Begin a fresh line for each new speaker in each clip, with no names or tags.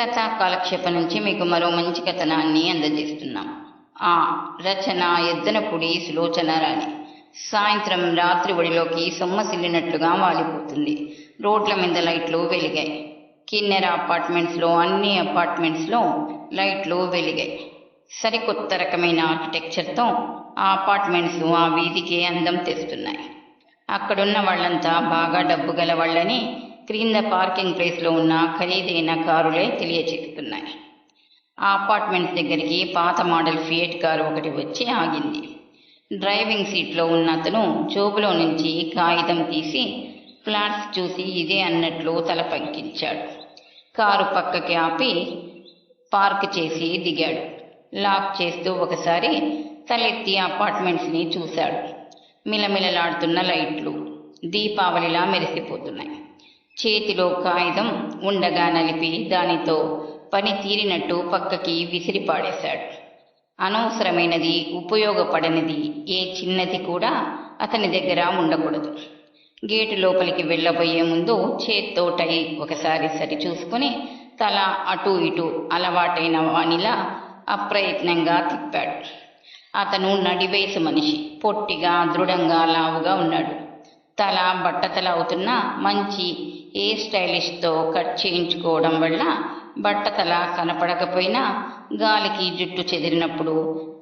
కథ కాలక్షేపం నుంచి మీకు మరో మంచి కథనాన్ని అందజేస్తున్నాం. ఆ రచన ఎద్దనపుడి సులోచన రాణి. సాయంత్రం రాత్రి ఒడిలోకి సొమ్మసిల్లినట్లుగా వాలిపోతుంది. రోడ్ల మీద లైట్లు వెలిగాయి. కిన్నెర అపార్ట్మెంట్స్లో అన్ని అపార్ట్మెంట్స్లో లైట్లు వెలిగాయి. సరికొత్త రకమైన ఆర్కిటెక్చర్తో ఆ అపార్ట్మెంట్స్ ఆ వీధికి అందం తెస్తున్నాయి. అక్కడున్న వాళ్ళంతా బాగా డబ్బు గల వాళ్ళని క్రింద పార్కింగ్ ప్లేస్లో ఉన్న ఖరీదైన కారులే తెలియచేస్తున్నాయి ఆ అపార్ట్మెంట్స్ దగ్గరికి పాత మోడల్ ఫియట్ కారు ఒకటి వచ్చి ఆగింది. డ్రైవింగ్ సీట్లో ఉన్న అతను జోబులో నుంచి కాగితం తీసి ఫ్లాట్స్ చూసి ఇదే అన్నట్లు తల పంకించాడు. కారు పక్కకి ఆపి పార్క్ చేసి దిగాడు. లాక్ చేస్తూ ఒకసారి తలెత్తి అపార్ట్మెంట్స్ని చూశాడు. మిలమిలలాడుతున్న లైట్లు దీపావళిలా మెరిసిపోతున్నాయి. చేతిలో కాగితం ఉండగా నలిపి దానితో పని తీరినట్టు పక్కకి విసిరి పాడేశాడు. అనవసరమైనది ఉపయోగపడనిది ఏ చిన్నది కూడా అతని దగ్గర ఉండకూడదు. గేటు లోపలికి వెళ్ళబోయే ముందు చేత్తో టై ఒకసారి సరిచూసుకుని తల అటు ఇటు అలవాటైన వానిలా అప్రయత్నంగా తిప్పాడు. అతను నడివేసు మనిషి పొట్టిగా దృఢంగా లావుగా ఉన్నాడు. తల బట్టతల అవుతున్న మంచి ఏ స్టైలిష్తో కట్ చేయించుకోవడం వల్ల బట్టతల కనపడకపోయినా గాలికి జుట్టు చెదిరినప్పుడు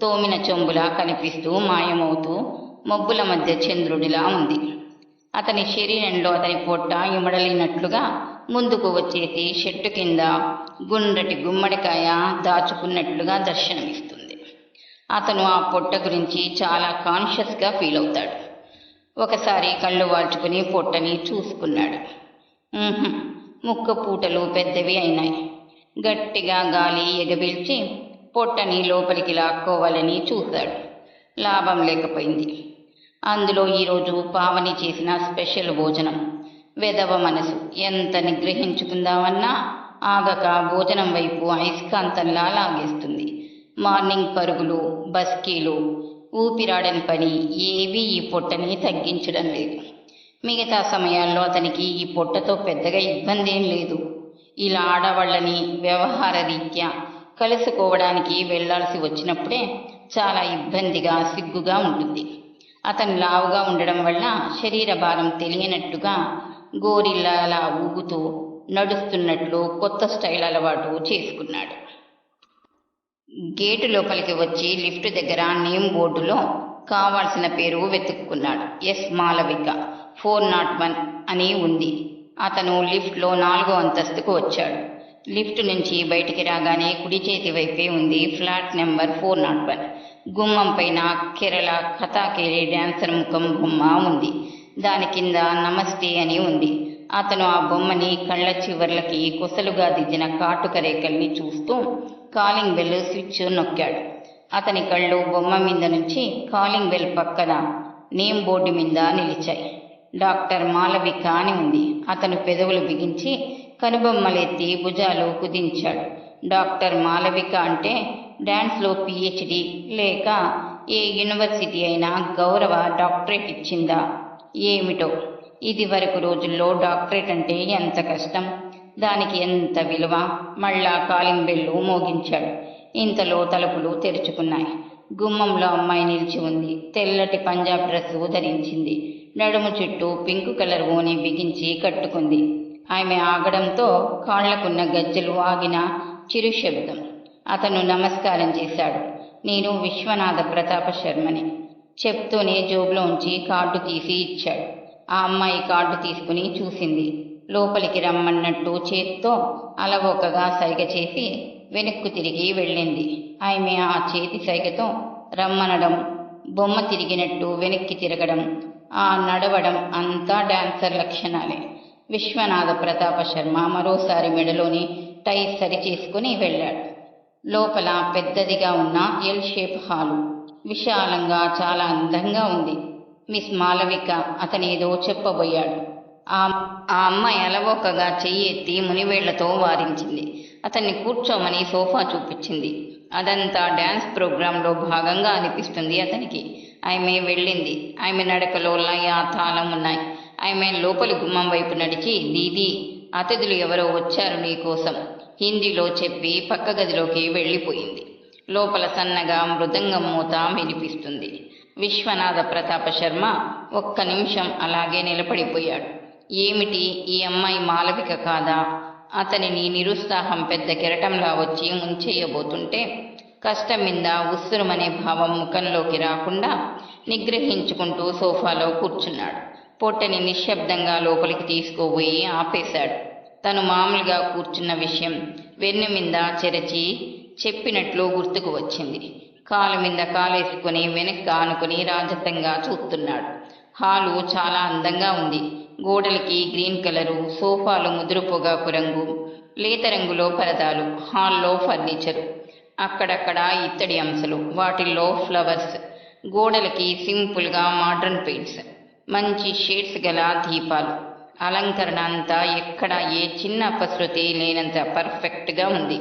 తోమిన చెంబులా కనిపిస్తూ మాయమవుతూ మబ్బుల మధ్య చంద్రుడిలా ఉంది. అతని శరీరంలో అతని పొట్ట ఇమడలినట్లుగా ముందుకు వచ్చేసి చెట్టు కింద గుండ్రటి గుమ్మడికాయ దాచుకున్నట్లుగా దర్శనమిస్తుంది. అతను ఆ పొట్ట గురించి చాలా కాన్షియస్గా ఫీల్ అవుతాడు. ఒకసారి కళ్ళు వాల్చుకుని పొట్టని చూసుకున్నాడు. ముక్క పూటలు పెద్దవి అయినాయి. గట్టిగా గాలి ఎగబిల్చి పొట్టని లోపలికి లాక్కోవాలని చూశాడు. లాభం లేకపోయింది. అందులో ఈరోజు పావని చేసిన స్పెషల్ భోజనం. వెదవ మనసు ఎంత నిగ్రహించుకుందామన్నా ఆగక భోజనం వైపు అయస్కాంతంలా లాగేస్తుంది. మార్నింగ్ పరుగులు బస్కీలు ఊపిరాడని పని ఏవీ ఈ పొట్టని తగ్గించడం లేదు. మిగతా సమయాల్లో అతనికి ఈ పొట్టతో పెద్దగా ఇబ్బంది ఏం లేదు. ఇలా ఆడవాళ్ళని వ్యవహార రీత్యా కలుసుకోవడానికి వెళ్ళాల్సి వచ్చినప్పుడే చాలా ఇబ్బందిగా సిగ్గుగా ఉంటుంది. అతను లావుగా ఉండడం వల్ల శరీర భారం తెలియనట్టుగా గోరిల్లాలా ఊగుతూ నడుస్తున్నట్లు కొత్త స్టైల్ అలవాటు చేసుకున్నాడు. గేటు లోపలికి వచ్చి లిఫ్ట్ దగ్గర నేమ్ బోర్డులో కావాల్సిన పేరు వెతుక్కున్నాడు. S. Malavika. Four nought one అని ఉంది. అతను లిఫ్ట్లో నాలుగో అంతస్తుకు వచ్చాడు. లిఫ్ట్ నుంచి బయటికి రాగానే కుడి చేతి వైపే ఉంది flat number four nought one. గుమ్మం పైన కేరళ కథాకేరి డ్యాన్సర్ ముఖం బొమ్మ ఉంది. దాని కింద నమస్తే అని ఉంది. అతను ఆ బొమ్మని కళ్ళ చివర్లకి కొసలుగా దిద్దిన కాటుక రేఖల్ని చూస్తూ కాలింగ్ బెల్ స్విచ్ నొక్కాడు. అతని కళ్ళు బొమ్మ మీద నుంచి కాలింగ్ బెల్ పక్కన నేమ్ బోర్డు మీద నిలిచాయి. డాక్టర్ మాలవిక అని ఉంది. అతను పెదవులు బిగించి కనుబొమ్మలెత్తి భుజాలు కుదించాడు. డాక్టర్ మాలవిక అంటే డాన్స్లో పిహెచ్డి లేక ఏ యూనివర్సిటీ అయినా గౌరవ డాక్టరేట్ ఇచ్చిందా? ఏమిటో? ఇది వరకు రోజుల్లో డాక్టరేట్ అంటే ఎంత కష్టం? దానికి ఎంత విలువ? మళ్ళా కాలింగ్ బెల్లు మోగించాడు. ఇంతలో తలుపులు తెరుచుకున్నాయి. గుమ్మంలో అమ్మాయి నిలిచి ఉంది. తెల్లటి పంజాబ్ డ్రెస్సు ధరించింది నడుము చుట్టూ పింక్ కలర్ ఓని బిగించి కట్టుకుంది. ఆమె ఆగడంతో కాళ్ళకున్న గజ్జలు ఆగిన చిరు శబ్దం. అతను నమస్కారం చేశాడు. నేను విశ్వనాథ ప్రతాప శర్మని చెప్తూనే జోబులోంచి కార్డు తీసి ఇచ్చాడు. ఆ అమ్మాయి కార్డు తీసుకుని చూసింది. లోపలికి రమ్మన్నట్టు చేత్తో అలవోకగా సైగ చేసి వెనక్కు తిరిగి వెళ్ళింది. ఆమె ఆ చేతి సైగతో రమ్మనడం బొమ్మ తిరిగినట్టు వెనక్కి తిరగడం నడవడం అంతా డాన్సర్ లక్షణాలే. విశ్వనాథ ప్రతాప శర్మ మరోసారి మెడలోని టై సరి చేసుకుని వెళ్ళాడు. లోపల పెద్దదిగా ఉన్న ఎల్ షేప్ హాలు. విశాలంగా చాలా అందంగా ఉంది. మిస్ మాలవిక అతనేదో చెప్పబోయాడు. ఆ ఆ అమ్మాయి అలవోకగా చెయ్యి ఎత్తి మునివేళ్ళతో వారించింది. అతన్ని కూర్చోమని సోఫా చూపించింది. అదంతా డ్యాన్స్ ప్రోగ్రాంలో భాగంగా అనిపిస్తుంది అతనికి. ఆమె వెళ్ళింది. ఆమె నడకలో లయ తాళం ఉన్నాయి. ఆమె లోపలి గుమ్మం వైపు నడిచి దీది అతిథులు ఎవరో వచ్చారు నీకోసం హిందీలో చెప్పి పక్క గదిలోకి వెళ్ళిపోయింది. లోపల సన్నగా మృదంగం మూత వినిపిస్తుంది. విశ్వనాథ ప్రతాప శర్మ ఒక్క నిమిషం అలాగే నిలబడిపోయాడు. ఏమిటి? ఈ అమ్మాయి మాలవిక కాదా? అతనిని నిరుత్సాహం పెద్ద కెరటంలా వచ్చి ముంచేయబోతుంటే కష్టం మీద ఉస్సురుమనే భావం ముఖంలోకి రాకుండా నిగ్రహించుకుంటూ సోఫాలో కూర్చున్నాడు. పొట్టని నిశ్శబ్దంగా లోపలికి తీసుకుపోయి ఆపేశాడు. తను మామూలుగా కూర్చున్న విషయం వెన్ను మీద చెరచి చెప్పినట్లు గుర్తుకు వచ్చింది. కాలు మీద కాలేసుకుని వెనక్కి ఆనుకుని రాజతంగా చూస్తున్నాడు. హాలు చాలా అందంగా ఉంది. గోడలకి గ్రీన్ కలరు సోఫాలు ముదురు పొగాకు రంగు లేత రంగులో పరదాలు హాల్లో ఫర్నిచరు. అక్కడక్కడ ఇత్తడి అంశలు వాటిల్లో ఫ్లవర్స్ గోడలకి సింపుల్గా మోడ్రన్ పెయింట్స్ మంచి షేడ్స్ గల దీపాలు. అలంకరణ అంతా ఎక్కడ ఏ చిన్న అపశృతి లేనంత పర్ఫెక్ట్గా ఉంది.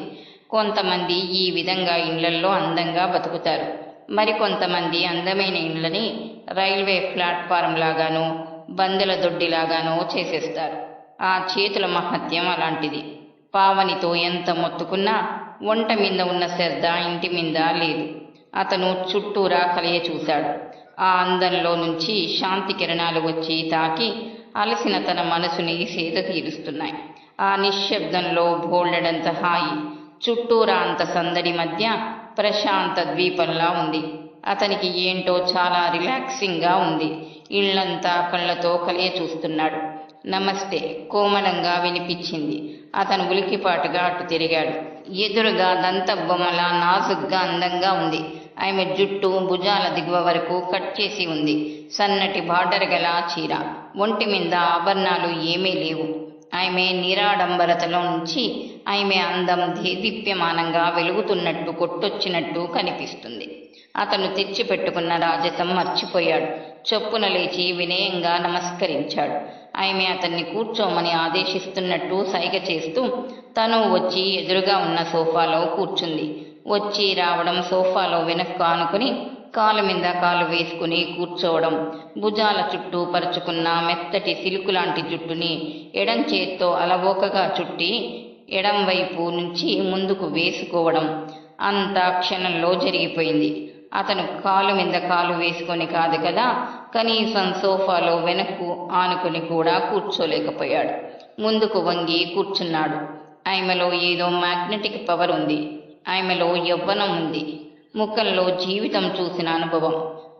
కొంతమంది ఈ విధంగా ఇళ్ళల్లో అందంగా బతుకుతారు. మరికొంతమంది అందమైన ఇళ్ళని రైల్వే ప్లాట్ఫారం లాగానో బందెల దొడ్డిలాగానో చేసేస్తారు. ఆ చేతుల మహత్యం అలాంటిది. పావనితో ఎంత మొత్తుకున్నా వంట మీద ఉన్న శ్రద్ధ ఇంటి మీద లేదు. అతను చుట్టూరా కలియ చూశాడు. ఆ అందంలో నుంచి శాంతి కిరణాలు వచ్చి తాకి అలసిన తన మనసుని సేద తీరుస్తున్నాయి. ఆ నిశ్శబ్దంలో బోల్డెడంత హాయి చుట్టూరా అంత సందడి మధ్య ప్రశాంత ద్వీపంలా ఉంది. అతనికి ఏంటో చాలా రిలాక్సింగ్గా ఉంది. ఇళ్ళంతా కళ్ళతో కలియ చూస్తున్నాడు. నమస్తే కోమలంగా వినిపించింది. అతను ఉలికిపాటుగా అటు తిరిగాడు. ఎదురుగా దంతబొమ్మల నాజుగ్గా అందంగా ఉంది. ఆమె జుట్టు భుజాల దిగువ వరకు కట్ చేసి ఉంది. సన్నటి బార్డర్ గల చీర. ఒంటి మీద ఆభరణాలు ఏమీ లేవు. ఆమె నిరాడంబరతలో నుంచి ఆమె అందం దేదీప్యమానంగా వెలుగుతున్నట్టు కొట్టొచ్చినట్టు కనిపిస్తుంది. అతను తెచ్చిపెట్టుకున్న రాజసం మర్చిపోయాడు. చొప్పున లేచి వినయంగా నమస్కరించాడు. ఆమె అతన్ని కూర్చోమని ఆదేశిస్తున్నట్టు సైగ చేస్తూ తను వచ్చి ఎదురుగా ఉన్న సోఫాలో కూర్చుంది. వచ్చి రావడం సోఫాలో వెనక్కు ఆనుకుని కాలు మీద కాలు వేసుకుని కూర్చోవడం భుజాల చుట్టూ పరుచుకున్న మెత్తటి సిలుకు లాంటి జుట్టుని ఎడం చేత్తో అలవోకగా చుట్టి ఎడం వైపు నుంచి ముందుకు వేసుకోవడం అంతా క్షణంలో జరిగిపోయింది. అతను కాలు మీద కాలు వేసుకొని కాదు కదా కనీసం సోఫాలో వెనక్కు ఆనుకుని కూడా కూర్చోలేకపోయాడు. ముందుకు వంగి కూర్చున్నాడు. ఆమెలో ఏదో మ్యాగ్నెటిక్ పవర్ ఉంది. ఆమెలో యవ్వనం ఉంది. ముఖంలో జీవితం చూసిన అనుభవం.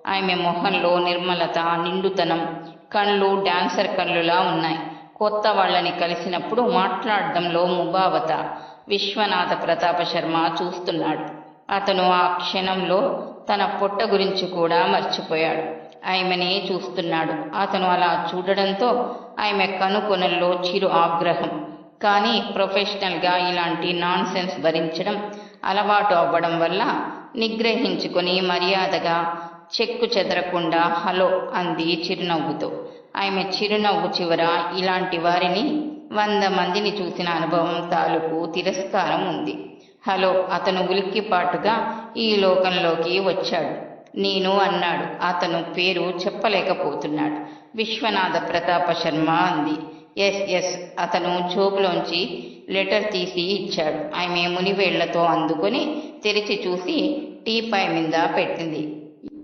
ఆమె మొహంలో నిర్మలత నిండుతనం. కళ్ళు డాన్సర్ కళ్ళులా ఉన్నాయి. కొత్త వాళ్ళని కలిసినప్పుడు మాట్లాడడంలో ముభావత. విశ్వనాథ ప్రతాప శర్మ చూస్తున్నాడు. అతను ఆ క్షణంలో తన పొట్ట గురించి కూడా మర్చిపోయాడు. ఆమెనే చూస్తున్నాడు. అతను అలా చూడడంతో ఆమె కనుకొనల్లో చిరు ఆగ్రహం. కానీ ప్రొఫెషనల్గా ఇలాంటి నాన్ సెన్స్ భరించడం అలవాటు అవ్వడం వల్ల నిగ్రహించుకొని మర్యాదగా చెక్కు చెదరకుండా హలో అంది చిరునవ్వుతో. ఆమె చిరునవ్వు చివర ఇలాంటి వారిని వంద మందిని చూసిన అనుభవం తాలూకు తిరస్కారం ఉంది. హలో అతను ఉలిక్కిపాటుగా ఈ లోకంలోకి వచ్చాడు. నేను అన్నాడు అతను పేరు చెప్పలేకపోతున్నాడు. విశ్వనాథ ప్రతాప శర్మ అంది. ఎస్ ఎస్ అతను చూపులోంచి లెటర్ తీసి ఇచ్చాడు. ఆమె మునివేళ్ళతో అందుకొని తెరిచి చూసి టీపాయ్ మీద పెట్టింది.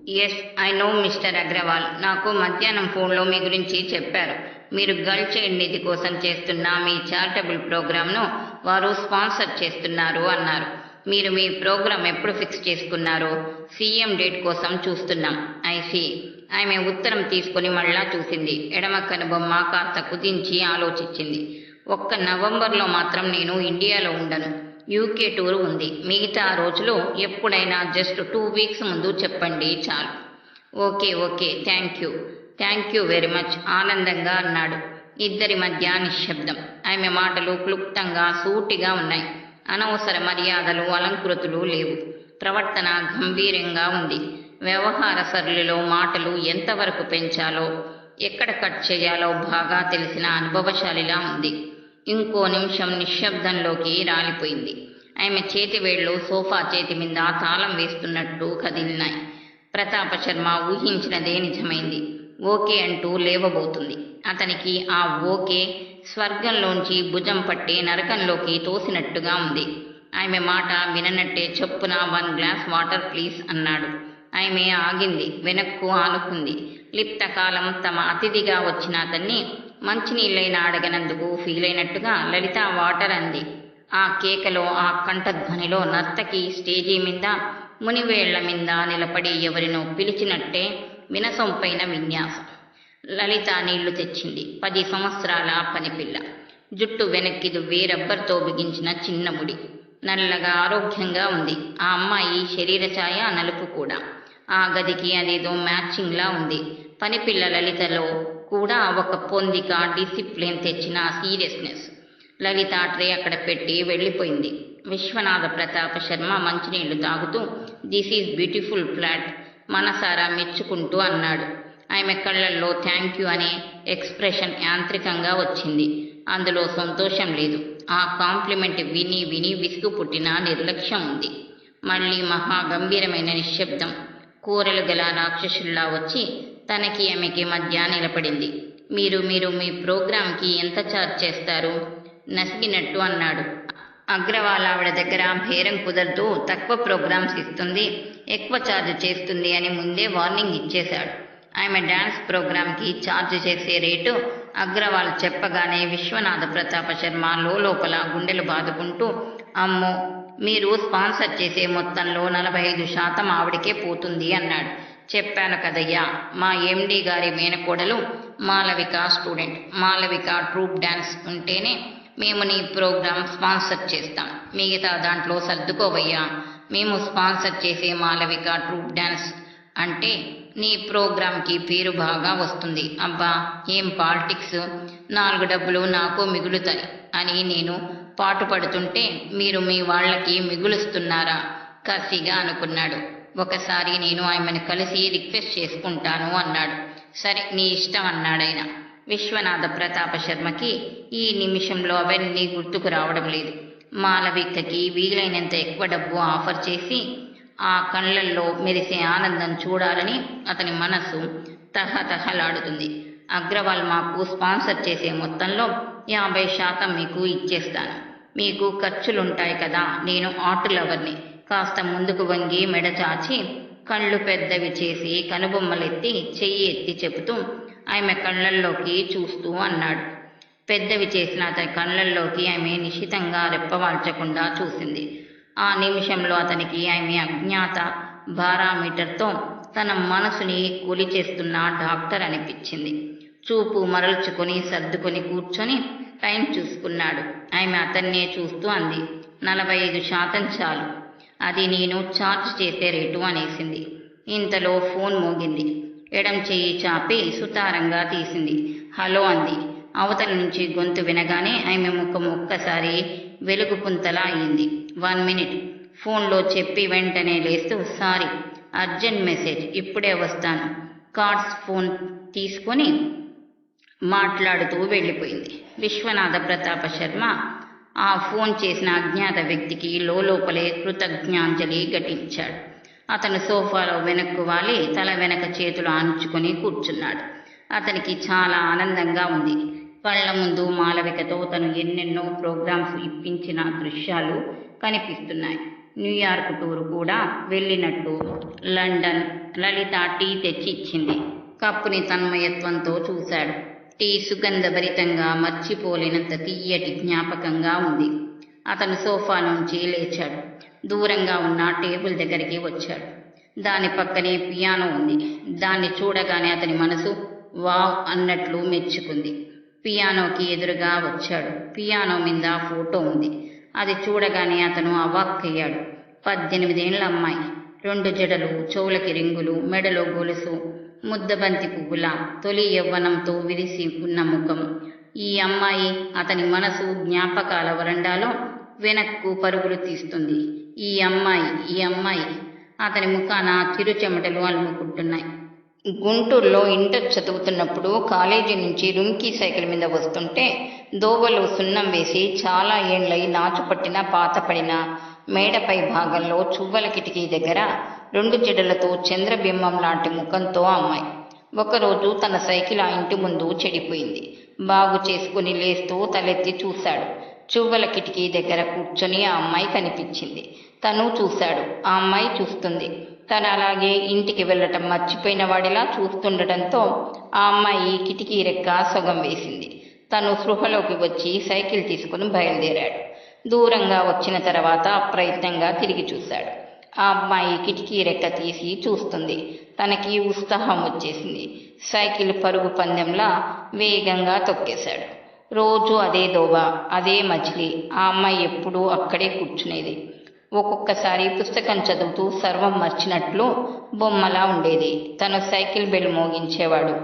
Yes I know mister Agrawal నాకు మధ్యాహ్నం ఫోన్లో మీ గురించి చెప్పారు. మీరు గర్ల్ చైల్డ్ నిధి కోసం చేస్తున్న మీ చారిటబుల్ ప్రోగ్రామ్ను వారు స్పాన్సర్ చేస్తున్నారు అన్నారు. మీరు మీ ప్రోగ్రాం ఎప్పుడు ఫిక్స్ చేసుకున్నారో సీఎం డేట్ కోసం చూస్తున్నాం. ఐసి ఆమె ఉత్తరం తీసుకుని మళ్ళా చూసింది. ఎడమ కనుబొమ్మ కాస్త కుదించి ఆలోచించింది. ఒక్క నవంబర్లో మాత్రం నేను ఇండియాలో ఉండను. యూకే టూర్ ఉంది. మిగతా రోజులు ఎప్పుడైనా జస్ట్ టూ వీక్స్ ముందు చెప్పండి చాలు. Okay okay. Thank you. Thank you very much. ఆనందంగా అన్నాడు. ఇద్దరి మధ్య నిశ్శబ్దం. ఆమె మాటలు క్లుప్తంగా సూటిగా ఉన్నాయి. అనవసర మర్యాదలు అలంకృతులు లేవు. ప్రవర్తన గంభీరంగా ఉంది. వ్యవహార సరళిలో మాటలు ఎంతవరకు పెంచాలో ఎక్కడ కట్ చేయాలో బాగా తెలిసిన అనుభవశాలిలా ఉంది. ఇంకో నిమిషం నిశ్శబ్దంలోకి రాలిపోయింది. ఆమె చేతి వేళ్ళు సోఫా చేతి మీద తాళం వేస్తున్నట్టు కదిలినాయి. ప్రతాప శర్మ ఊహించినదే నిజమైంది. ఓకే అంటూ లేవబోతుంది. అతనికి ఆ ఓకే స్వర్గంలోంచి భుజం పట్టి నరకంలోకి తోసినట్టుగా ఉంది. ఆమె మాట విననట్టే చొప్పున వన్ గ్లాస్ వాటర్ ప్లీజ్ అన్నాడు. ఆమె ఆగింది వెనక్కు ఆనుకుంది. లిప్తకాలం తమ అతిథిగా వచ్చిన అతన్ని మంచినీళ్ళైనా అడగనందుకు ఫీల్ అయినట్టుగా లలిత వాటర్ అంది. ఆ కేకలో ఆ కంఠధ్వనిలో నర్తకి స్టేజీ మీద మునివేళ్ళ మీద నిలబడి ఎవరినో పిలిచినట్టే వినసొంపైన విన్యాసం. లలిత నీళ్ళు తెచ్చింది. పది సంవత్సరాల పనిపిల్ల జుట్టు వెనక్కి దువ్వి రబ్బర్తో బిగించిన చిన్న ముడి. నల్లగా ఆరోగ్యంగా ఉంది. ఆ అమ్మాయి శరీర ఛాయ నలుపు కూడా. ఆ గదికి అదేదో మ్యాచింగ్లా ఉంది. పనిపిల్ల లలితలో కూడా ఒక పొందిక డిసిప్లిన్ తెచ్చిన సీరియస్నెస్. లలిత ట్రే అక్కడ పెట్టి వెళ్ళిపోయింది. విశ్వనాథ ప్రతాప శర్మ మంచినీళ్ళు తాగుతూ దిస్ ఈజ్ బ్యూటిఫుల్ ఫ్లాట్. మనసారా మెచ్చుకుంటూ అన్నాడు. ఆమె కళ్ళల్లో థ్యాంక్ యూ అనే ఎక్స్ప్రెషన్ యాంత్రికంగా వచ్చింది. అందులో సంతోషం లేదు. ఆ కాంప్లిమెంట్ విని విని విసుగు పుట్టిన నిర్లక్ష్యం ఉంది. మళ్ళీ మహా గంభీరమైన నిశ్శబ్దం. కూరలు గల రాక్షసుల్లా వచ్చి తనకి ఆమెకి మధ్య నిలబడింది. మీరు మీరు మీ ప్రోగ్రాంకి ఎంత ఛార్జ్ చేస్తారు? నసిగినట్టు అన్నాడు. అగ్రవాల్ ఆవిడ దగ్గర భేరం కుదరదు. తక్కువ ప్రోగ్రామ్స్ ఇస్తుంది. ఎక్కువ ఛార్జ్ చేస్తుంది అని ముందే వార్నింగ్ ఇచ్చేశాడు. ఆమె డ్యాన్స్ ప్రోగ్రాంకి ఛార్జ్ చేసే రేటు అగ్రవాల్ చెప్పగానే విశ్వనాథ ప్రతాప శర్మ లోపల గుండెలు బాదుకుంటూ అమ్మో మీరు స్పాన్సర్ చేసే మొత్తంలో నలభై ఐదు శాతం ఆవిడకే పోతుంది అన్నాడు. చెప్పాను కదయ్యా మా ఎండి గారి మేనకోడలు Malavika student. Malavika troupe dance ఉంటేనే మేము నీ ప్రోగ్రాం స్పాన్సర్ చేస్తాం. మిగతా దాంట్లో సర్దుకోవయ్యా. మేము స్పాన్సర్ చేసే మాలవిక ట్రూప్ డ్యాన్స్ అంటే నీ ప్రోగ్రాంకి పేరు బాగా వస్తుంది. అబ్బా ఏం పాలిటిక్స్? నాలుగు డబ్బులు నాకు మిగులుతాయి అని నేను పాటుపడుతుంటే మీరు మీ వాళ్ళకి మిగులుస్తున్నారా? కసిగా అనుకున్నాడు. ఒకసారి నేను ఆమెను కలిసి రిక్వెస్ట్ చేసుకుంటాను అన్నాడు. సరే నీ ఇష్టం అన్నాడైనా విశ్వనాథ ప్రతాప శర్మకి ఈ నిమిషంలో అవన్నీ గుర్తుకు రావడం లేదు. మాలవికకి వీలైనంత ఎక్కువ డబ్బు ఆఫర్ చేసి ఆ కళ్ళల్లో మెరిసే ఆనందం చూడాలని అతని మనస్సు తహతహలాడుతుంది. అగ్రవాల్ మాకు స్పాన్సర్ చేసే మొత్తంలో యాభై శాతం మీకు ఇచ్చేస్తాను. మీకు ఖర్చులుంటాయి కదా నేను ఆర్ట్ లవర్ని. కాస్త ముందుకు వంగి మెడ చాచి కళ్ళు పెద్దవి చేసి కనుబొమ్మలెత్తి చెయ్యి ఎత్తి చెబుతూ ఆమె కళ్ళల్లోకి చూస్తూ అన్నాడు. పెద్దవి చేసిన అతని కళ్ళల్లోకి ఆమె నిశితంగా రెప్పవాల్చకుండా చూసింది. ఆ నిమిషంలో అతనికి ఆమె అజ్ఞాత బారామీటర్తో తన మనసుని కూలిచేస్తున్న డాక్టర్ అనిపించింది. చూపు మరల్చుకొని సర్దుకొని కూర్చొని టైం చూసుకున్నాడు. ఆమె అతన్నే చూస్తూ అంది నలభై ఐదు శాతం చాలు. అది నేను ఛార్జ్ చేసే రేటు అనేసింది. ఇంతలో ఫోన్ మోగింది. ఎడం చెయ్యి చాపి సుతారంగా తీసింది. హలో అంది. అవతల నుంచి గొంతు వినగానే ఆమె ముఖం ఒక్కసారి వెలుగు పుంతలా అయింది. One minute. ఫోన్లో చెప్పి వెంటనే లేస్తూ సారీ అర్జెంట్ మెసేజ్ ఇప్పుడే వస్తాను. కార్డ్స్ ఫోన్ తీసుకొని మాట్లాడుతూ వెళ్ళిపోయింది. విశ్వనాథ ప్రతాప శర్మ ఆ ఫోన్ చేసిన అజ్ఞాత వ్యక్తికి లోపలే కృతజ్ఞాంజలి ఘటించాడు. అతను సోఫాలో వెనక్కు వాలి తల వెనక చేతులు ఆంచుకొని కూర్చున్నాడు. అతనికి చాలా ఆనందంగా ఉంది. కళ్ళ ముందు మాలవికతో తను ఎన్నెన్నో ప్రోగ్రామ్స్ ఇప్పించిన దృశ్యాలు కనిపిస్తున్నాయి. న్యూయార్క్ టూర్ కూడా వెళ్ళినట్టు లండన్ లలిత టీ తెచ్చి ఇచ్చింది కప్పుని తన్మయత్వంతో చూశాడు. టీ సుగంధభరితంగా మర్చిపోలేనంత తీయటి జ్ఞాపకంగా ఉంది. అతను సోఫా నుంచి లేచాడు. దూరంగా ఉన్న టేబుల్ దగ్గరికి వచ్చాడు. దాని పక్కనే పియానో ఉంది. దాన్ని చూడగానే అతని మనసు వావ్ అన్నట్లు మెచ్చుకుంది. పియానోకి ఎదురుగా వచ్చాడు. పియానో మీద ఫోటో ఉంది. అది చూడగానే అతను అవాక్కయ్యాడు. పద్దెనిమిదేళ్ళ అమ్మాయి. రెండు జడలు చెవులకి రింగులు మెడలో గొలుసు ముద్దబంతి పువ్వుల తొలి యవ్వనంతో విరిసి ఉన్న ముఖం. ఈ అమ్మాయి అతని మనసు జ్ఞాపకాల వరండాలో వెనక్కు పరుగులు తీస్తుంది. ఈ అమ్మాయి ఈ అమ్మాయి. అతని ముఖాన చిరుచెమటలు అలుముకుంటున్నాయి. గుంటూరులో ఇంటర్ చదువుతున్నప్పుడు కాలేజీ నుంచి రుంకీ సైకిల్ మీద వస్తుంటే దోవలో సున్నం వేసి చాలా ఏండ్లై నాచుపట్టిన పాతపడిన మేడపై భాగంలో చువ్వల కిటికీ దగ్గర రెండు జడలతో చంద్రబింబం లాంటి ముఖంతో అమ్మాయి. ఒకరోజు తన సైకిల్ ఆ ఇంటి ముందు చెడిపోయింది. బాగు చేసుకుని లేస్తూ తలెత్తి చూశాడు. చువ్వల కిటికీ దగ్గర కూర్చొని ఆ అమ్మాయి కనిపించింది. తను చూశాడు. ఆ అమ్మాయి చూస్తుంది. తను అలాగే ఇంటికి వెళ్ళటం మర్చిపోయిన వాడిలా చూస్తుండటంతో ఆ అమ్మాయి కిటికీ రెక్క సొగం వేసింది. తను స్పృహలోకి వచ్చి సైకిల్ తీసుకుని బయలుదేరాడు. దూరంగా వచ్చిన తర్వాత అప్రయత్నంగా తిరిగి చూశాడు. ఆ అమ్మాయి కిటికీ రెక్క తీసి చూస్తుంది. తనకి ఉత్సాహం వచ్చేసింది. సైకిల్ పరుగు పందెంలా వేగంగా తొక్కేశాడు. రోజు అదే దోవ అదే మజిలీ. ఆ అమ్మాయి ఎప్పుడూ అక్కడే కూర్చునేది. ఒక్కొక్కసారి పుస్తకం చదువుతూ సర్వం మర్చినట్లు బొమ్మలా ఉండేది. తను సైకిల్ బెల్ మోగించేవాడు.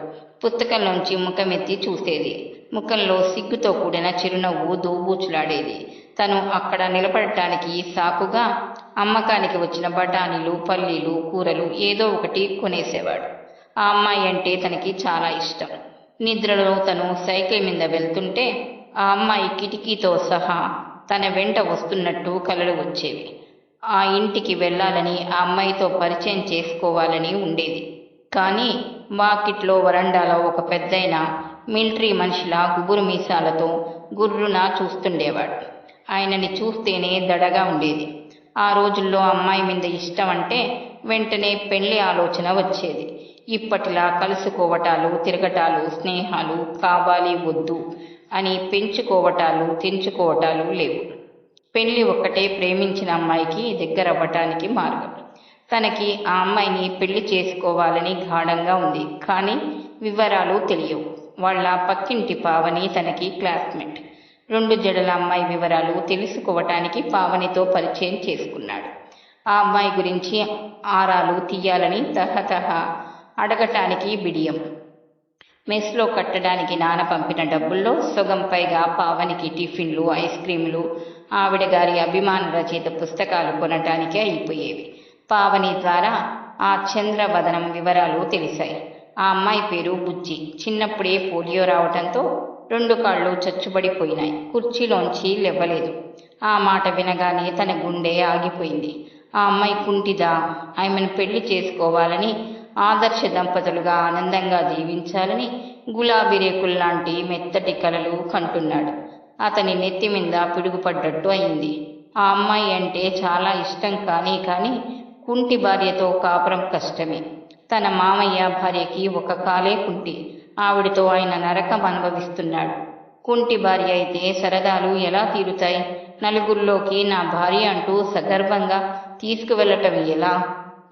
పుస్తకంలోంచి ముఖమెత్తి చూసేది. ముఖంలో సిగ్గుతో కూడిన చిరునవ్వు దూబూచులాడేది. తను అక్కడ నిలబడటానికి సాకుగా అమ్మకానికి వచ్చిన బఠానీలు పల్లీలు కూరలు ఏదో ఒకటి కొనేసేవాడు. ఆ అమ్మాయి అంటే తనకి చాలా ఇష్టం. నిద్రలో తను సైకిల్ మీద వెళ్తుంటే ఆ అమ్మాయి కిటికీతో సహా తన వెంట వస్తున్నట్టు కలలు వచ్చేవి. ఆ ఇంటికి వెళ్ళాలని ఆ అమ్మాయితో పరిచయం చేసుకోవాలని ఉండేది. కానీ వాకిట్లో వరండాలో ఒక పెద్దయిన మిలిటరీ మనిషిలా గుబురు మీసాలతో గుర్రున చూస్తుండేవాడు. ఆయనని చూస్తేనే దడగా ఉండేది. ఆ రోజుల్లో అమ్మాయి మీద ఇష్టం అంటే వెంటనే పెళ్ళి ఆలోచన వచ్చేది. ఇప్పటిలా కలుసుకోవటాలు తిరగటాలు స్నేహాలు కావాలి వద్దు. అని పెంచుకోవటాలు తెంచుకోవటాలు లేవు. పెళ్ళి ఒక్కటే ప్రేమించిన అమ్మాయికి దగ్గరవ్వటానికి మార్గం. తనకి ఆ అమ్మాయిని పెళ్ళి చేసుకోవాలని గాఢంగా ఉంది. కానీ వివరాలు తెలియవు. వాళ్ళ పక్కింటి పావని తనకి క్లాస్మేట్. రెండు జడల అమ్మాయి వివరాలు తెలుసుకోవటానికి పావనితో పరిచయం చేసుకున్నాడు. ఆ అమ్మాయి గురించి ఆరాలు తీయాలని తహతహ అడగటానికి బిడియం. మెస్లో కట్టడానికి నాన్న పంపిన డబ్బుల్లో సగం పైగా పావనికి టిఫిన్లు ఐస్ క్రీములు ఆవిడ గారి అభిమాన రచయిత పుస్తకాలు కొనటానికి అయిపోయేవి. పావని ద్వారా ఆ చంద్రవదనం వివరాలు తెలిసాయి ఆ అమ్మాయి పేరు బుజ్జి. చిన్నప్పుడే పోలియో రావటంతో రెండు కాళ్ళు చచ్చుబడిపోయినాయి. కుర్చీలోంచి లేవలేదు. ఆ మాట వినగానే తన గుండె ఆగిపోయింది. ఆ అమ్మాయి కుంటిదా? ఆమెను పెళ్ళి చేసుకోవాలని ఆదర్శ దంపతులుగా ఆనందంగా జీవించాలని గులాబీ రేకుల్లాంటి మెత్తటి కలలు కంటున్నాడు. అతని నెత్తి మీద పిడుగుపడ్డట్టు అయింది. ఆ అమ్మాయి అంటే చాలా ఇష్టం కానీ కానీ కుంటి భార్యతో కాపురం కష్టమే. తన మామయ్య భార్యకి ఒక కాలే కుంటి. ఆవిడతో ఆయన నరకం అనుభవిస్తున్నాడు. కుంటి భార్య అయితే సరదాలు ఎలా తీరుతాయి? నలుగురిలోకి నా భార్య అంటూ సగర్వంగా తీసుకువెళ్ళటం ఎలా?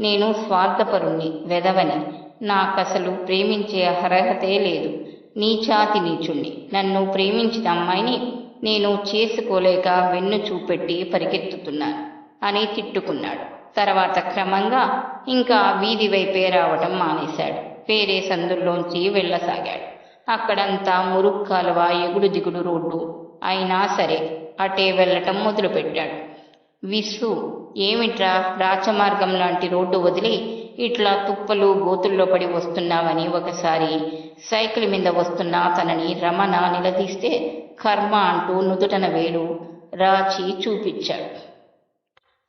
నేను స్వార్థపరుణ్ణి వెదవని. నాకసలు ప్రేమించే అర్హతే లేదు. నీచాతి నీచుణ్ణి. నన్ను ప్రేమించిన అమ్మాయిని నేను చేసుకోలేక వెన్ను చూపెట్టి పరిగెత్తుతున్నాను అని తిట్టుకున్నాడు. తర్వాత క్రమంగా ఇంకా వీధి వైపే రావటం మానేశాడు. వేరే సందుల్లోంచి వెళ్ళసాగాడు. అక్కడంతా మురుగు కాలువ ఎగుడు దిగుడు రోడ్డు అయినా సరే అటే వెళ్ళటం మొదలుపెట్టాడు. విసు ఏమిట్రా రాచమార్గం లాంటి రోడ్డు వదిలి ఇట్లా తుప్పలు గోతుల్లో పడి వస్తున్నావని ఒకసారి సైకిల్ మీద వస్తున్న తనని రమణ నిలదీస్తే కర్మ అంటూ నుదుటన వేలు రాచి చూపించాడు.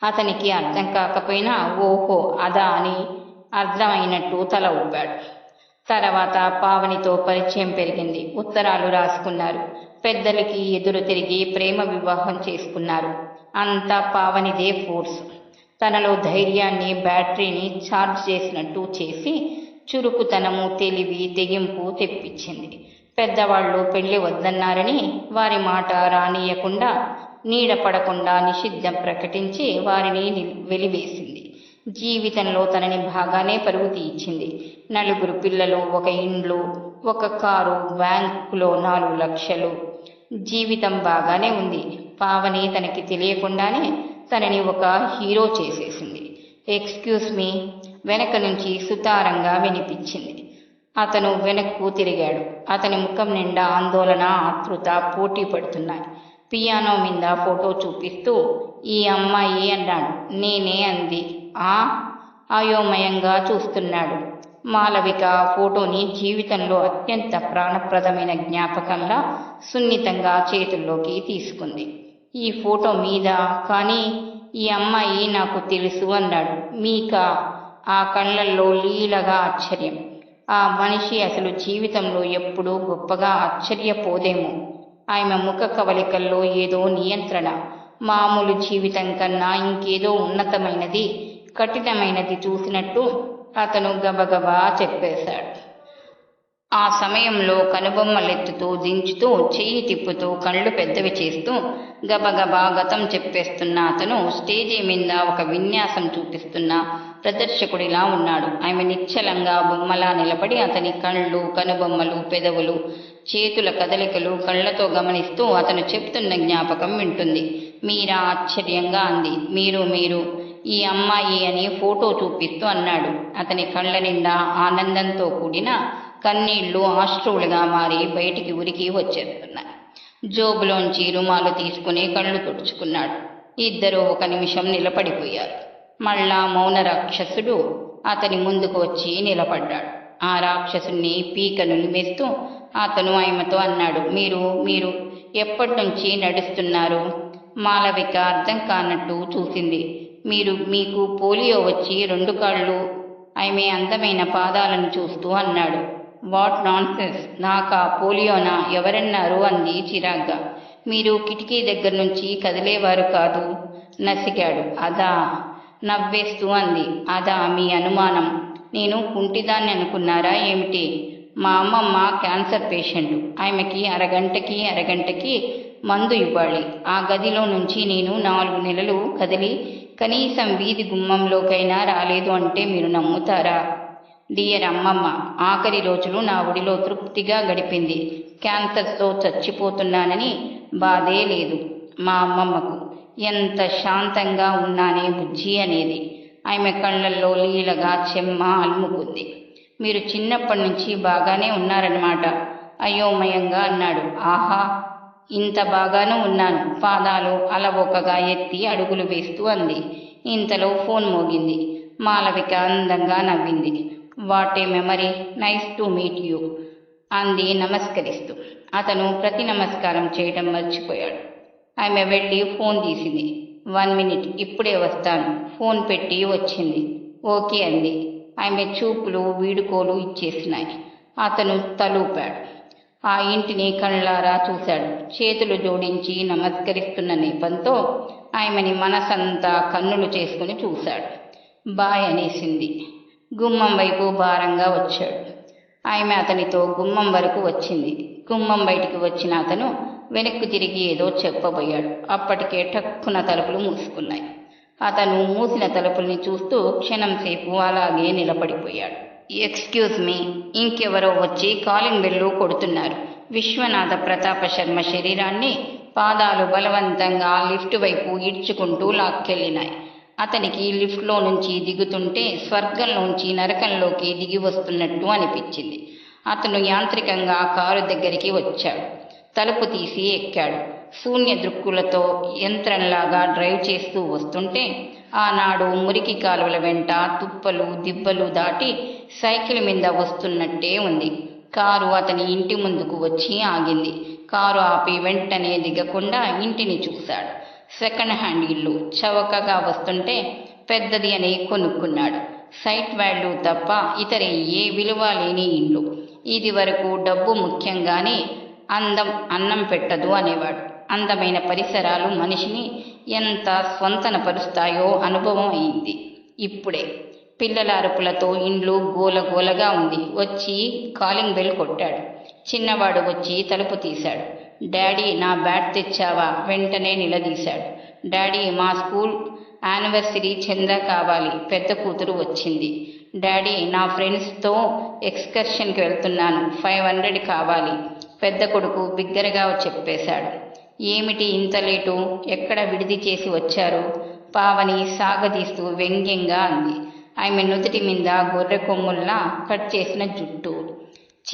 అతనికి అర్థం కాకపోయినా ఓహో అదా అని అర్థమైనట్టు తల ఊపాడు. తర్వాత పావనితో పరిచయం పెరిగింది. ఉత్తరాలు రాసుకున్నారు. పెద్దలకి ఎదురు తిరిగి ప్రేమ వివాహం చేసుకున్నారు. అంతా పావనిదే ఫోర్స్. తనలో ధైర్యాన్ని బ్యాటరీని ఛార్జ్ చేసినట్టు చేసి చురుకుతనము తెలివి తెగింపు తెప్పించింది. పెద్దవాళ్ళు పెళ్ళి వద్దన్నారని వారి మాట రానియకుండా నీడ పడకుండా నిషిద్ధం ప్రకటించి వారిని వెలివేసింది. జీవితంలో తనని బాగానే పరుగు ఇచ్చింది నలుగురు పిల్లలు ఒక ఇండ్లు ఒక కారు బ్యాంకులో నాలుగు లక్షలు జీవితం బాగానే ఉంది. పావని తనకి తెలియకుండానే తనని ఒక హీరో చేసేసింది. ఎక్స్క్యూస్ మీ వెనక నుంచి సుతారంగా వినిపించింది. అతను వెనక్కు తిరిగాడు. అతని ముఖం నిండా ఆందోళన ఆతృత పోటీ పడుతున్నాయి. పియానో మీద ఫోటో చూపిస్తూ ఈ అమ్మాయి అన్నాడు. నేనే అంది. ఆ? అయోమయంగా చూస్తున్నాడు. మాలవిక ఫోటోని జీవితంలో అత్యంత ప్రాణప్రదమైన జ్ఞాపకంలా సున్నితంగా చేతుల్లోకి తీసుకుంది. ఈ ఫోటో మీద కానీ ఈ అమ్మాయి నాకు తెలుసు అన్నాడు మీక ఆ కళ్ళల్లో లీలగా ఆశ్చర్యం. ఆ మనిషి అసలు జీవితంలో ఎప్పుడూ గొప్పగా ఆశ్చర్యపోదేమో. ఆమె ముఖ కవలికల్లో ఏదో నియంత్రణ మామూలు జీవితం కన్నా ఇంకేదో ఉన్నతమైనది కఠినమైనది చూసినట్టు అతను గబగబా చెప్పేశాడు. ఆ సమయంలో కనుబొమ్మలెత్తుతూ దించుతూ చెయ్యి తిప్పుతూ కళ్ళు పెద్దవి చేస్తూ గబగబా గతం చెప్పేస్తున్న అతను స్టేజీ మీద ఒక విన్యాసం చూపిస్తున్న ప్రదర్శకుడిలా ఉన్నాడు. ఆమె నిశ్చలంగా బొమ్మలా నిలబడి అతని కళ్ళు కనుబొమ్మలు పెదవులు చేతుల కదలికలు కళ్ళతో గమనిస్తూ అతను చెప్తున్న జ్ఞాపకం వింటుంది. మీరా ఆశ్చర్యంగా అంది. మీరు మీరు ఈ అమ్మాయి అని ఫోటో చూపిస్తూ అన్నాడు. అతని కళ్ళ నిండా ఆనందంతో కూడిన కన్నీళ్ళు ఆశ్రువులుగా మారి బయటికి ఉరికి వచ్చేస్తున్నాయి. జోబులోంచి రుమాలు తీసుకుని కళ్ళు తుడుచుకున్నాడు. ఇద్దరూ ఒక నిమిషం నిలబడిపోయారు. మళ్ళా మౌన రాక్షసుడు అతని ముందుకు వచ్చి నిలబడ్డాడు. ఆ రాక్షసుని పీకను నిమేస్తూ అతను ఆయమతో అన్నాడు మీరు మీరు ఎప్పటి నుంచి నడుస్తున్నారు? మాలవిక అర్థం కానట్టు చూసింది. మీరు మీకు పోలియో వచ్చి రెండు కాళ్ళు ఆమె అందమైన పాదాలను చూస్తూ అన్నాడు. What nonsense! నాకా పోలియోనా? ఎవరన్నారు? అంది చిరాగ్గా. మీరు కిటికీ దగ్గర నుంచి కదిలేవారు కాదు నసిగాడు. అదా నవ్వేస్తూ అంది. అదా మీ అనుమానం. నేను కుంటిదాన్ని అనుకున్నారా ఏమిటి? మా అమ్మమ్మ క్యాన్సర్ పేషెంట్. ఆమెకి అరగంటకి అరగంటకి మందు ఇవ్వాలి. ఆ గదిలో నుంచి నేను నాలుగు నెలలు కదిలి కనీసం వీధి గుమ్మంలోకైనా రాలేదు అంటే మీరు నమ్ముతారా? డియర్ అమ్మమ్మ ఆఖరి రోజులు నా ఒడిలో తృప్తిగా గడిపింది. క్యాన్సర్తో చచ్చిపోతున్నానని బాధే లేదు మా అమ్మమ్మకు. ఎంత శాంతంగా ఉన్నానే బుజ్జి అనేది. ఆమె కళ్ళల్లో లీలగా చెమ్మ అలుముకుంది మీరు చిన్నప్పటి నుంచి బాగానే ఉన్నారన్నమాట. అయోమయంగా అన్నాడు. ఆహా! ఇంత బాగానూ ఉన్నాను. పాదాలు అలవోకగా ఎత్తి అడుగులు వేస్తూ అంది. ఇంతలో ఫోన్ మోగింది. మాలవిక అందంగా నవ్వింది. What a memory. Nice to meet you. అంది నమస్కరిస్తూ. అతను ప్రతి నమస్కారం చేయడం మర్చిపోయాడు. ఆమె వెళ్ళి ఫోన్ తీసింది. One minute. ఇప్పుడే వస్తాను. ఫోన్ పెట్టి వచ్చింది. ఓకే అంది. ఆమె చూపులు వీడుకోలు ఇచ్చేసినాయి. అతను తలూపాడు. ఆ ఇంటిని కళ్ళారా చూశాడు. చేతులు జోడించి నమస్కరిస్తున్న నేపంతో ఆమెని మనసంతా కన్నులు చేసుకుని చూశాడు. బాయ్ అనేసింది. గుమ్మం వైపు భారంగా వచ్చాడు. ఆమె అతనితో గుమ్మం వరకు వచ్చింది. గుమ్మం బయటికి వచ్చిన అతను వెనక్కు తిరిగి ఏదో చెప్పబోయాడు. అప్పటికే టక్కున తలుపులు మూసుకున్నాయి. అతను మూసిన తలుపుల్ని చూస్తూ క్షణం సేపు అలాగే నిలబడిపోయాడు. ఎక్స్క్యూజ్ మీ ఇంకెవరో వచ్చి కాలింగ్ బెల్లు కొడుతున్నారు. విశ్వనాథ ప్రతాప శర్మ శరీరాన్ని పాదాలు బలవంతంగా లిఫ్ట్ వైపు ఈడ్చుకుంటూ లాక్కెళ్ళినాయి. అతనికి లిఫ్ట్లో నుంచి దిగుతుంటే స్వర్గంలోంచి నరకంలోకి దిగి వస్తున్నట్టు అనిపించింది. అతను యాంత్రికంగా కారు దగ్గరికి వచ్చాడు. తలుపు తీసి ఎక్కాడు. శూన్య దృక్కులతో యంత్రంలాగా డ్రైవ్ చేస్తూ వస్తుంటే ఆనాడు మురికి కాలువల వెంట తుప్పలు దిబ్బలు దాటి సైకిల్ మీద వస్తున్నట్టే ఉంది. కారు అతని ఇంటి ముందుకు వచ్చి ఆగింది. కారు ఆపి వెంటనే దిగకుండా ఇంటిని చూశాడు. సెకండ్ హ్యాండ్ ఇల్లు. చవకగా వస్తుంటే పెద్దది అని కొనుక్కున్నాడు. సైట్ వాల్యూ తప్ప ఇతర ఏ విలువ లేని ఇల్లు. ఇది వరకు డబ్బు ముఖ్యంగానే అందం అన్నం పెట్టదు అనేవాడు. అందమైన పరిసరాలు మనిషిని ఎంత స్వంతన పరుస్తాయో అనుభవం అయింది. ఇప్పుడే పిల్లల అరుపులతో ఇండ్లు గోలగోలగా ఉంది. వచ్చి కాలింగ్ బెల్ కొట్టాడు. చిన్నవాడు వచ్చి తలుపు తీశాడు. డాడీ నా బ్యాట్ తెచ్చావా? వెంటనే నిలదీశాడు. డాడీ మా స్కూల్ యానివర్సరీ చందా కావాలి. పెద్ద కూతురు వచ్చింది. డాడీ నా ఫ్రెండ్స్తో ఎక్స్కర్షన్కి వెళ్తున్నాను. ఫైవ్ హండ్రెడ్ కావాలి. పెద్ద కొడుకు బిగ్గరగా చెప్పేశాడు. ఏమిటి ఇంత లేటు? ఎక్కడ విడిది చేసి వచ్చారు? పావని సాగదీస్తూ వ్యంగ్యంగా అంది. ఆమె నుదుటి మీద గొర్రె కొమ్ముల్లా కట్ చేసిన జుట్టు.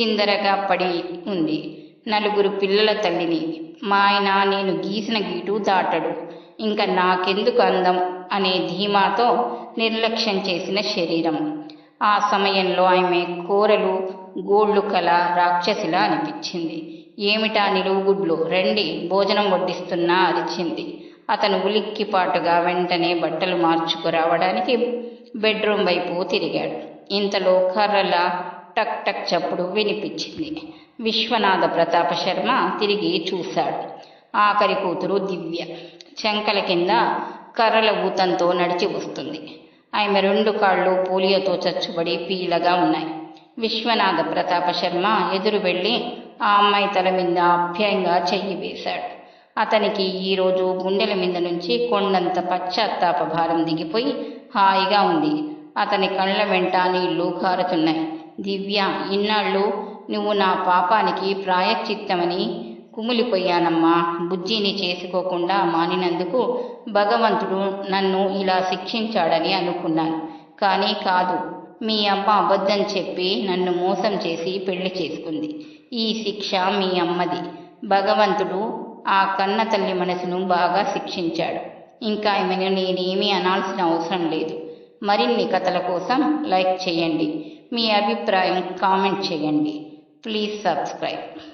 చిందరగా పడి ఉంది. నలుగురు పిల్లల తల్లిని. మా ఆయన నేను గీసిన గీటు దాటడు. ఇంకా నాకెందుకు అందం? అనే ధీమాతో నిర్లక్ష్యం చేసిన శరీరం. ఆ సమయంలో ఆమె కూరలు గోళ్ళు కల రాక్షసిలా అనిపించింది. ఏమిటా నిలువుగుడ్లు? రండి భోజనం వడ్డిస్తున్నా అరిచింది. అతను ఉలిక్కిపాటుగా వెంటనే బట్టలు మార్చుకురావడానికి బెడ్రూమ్ వైపు తిరిగాడు. ఇంతలో కర్రల టక్ టక్ చప్పుడు వినిపించింది. విశ్వనాథ ప్రతాప శర్మ తిరిగి చూశాడు. ఆఖరి కూతురు దివ్య. చెంకల కింద కర్రల ఊతంతో నడిచి వస్తుంది. ఆమె రెండు కాళ్ళు పోలియోతో చచ్చుబడి పీలగా ఉన్నాయి. విశ్వనాథ ప్రతాప శర్మ ఎదురు వెళ్ళి ఆ అమ్మాయి తల మీద అభ్యయంగా చెయ్యి వేశాడు. అతనికి ఈరోజు గుండెల మీద నుంచి కొండంత పశ్చాత్తాప భారం దిగిపోయి హాయిగా ఉంది. అతని కళ్ళ వెంట నీళ్ళు కారుతున్నాయి. దివ్య ఇన్నాళ్ళు నువ్వు నా పాపానికి ప్రాయశ్చిత్తమని కుమిలిపోయానమ్మా. బుజ్జిని చేసుకోకుండా మానినందుకు భగవంతుడు నన్ను ఇలా శిక్షించాడని అనుకున్నాను. కానీ కాదు మీ అమ్మ అబద్ధం చెప్పి నన్ను మోసం చేసి పెళ్ళి చేసుకుంది. ఈ శిక్ష మీ అమ్మది. భగవంతుడు ఆ కన్న తల్లి మనసును బాగా శిక్షించాడు. ఇంకా ఆమెను నేనేమీ అనాల్సిన అవసరం లేదు. మరిన్ని కథల కోసం లైక్ చేయండి. మీ అభిప్రాయం కామెంట్ చేయండి. Please subscribe.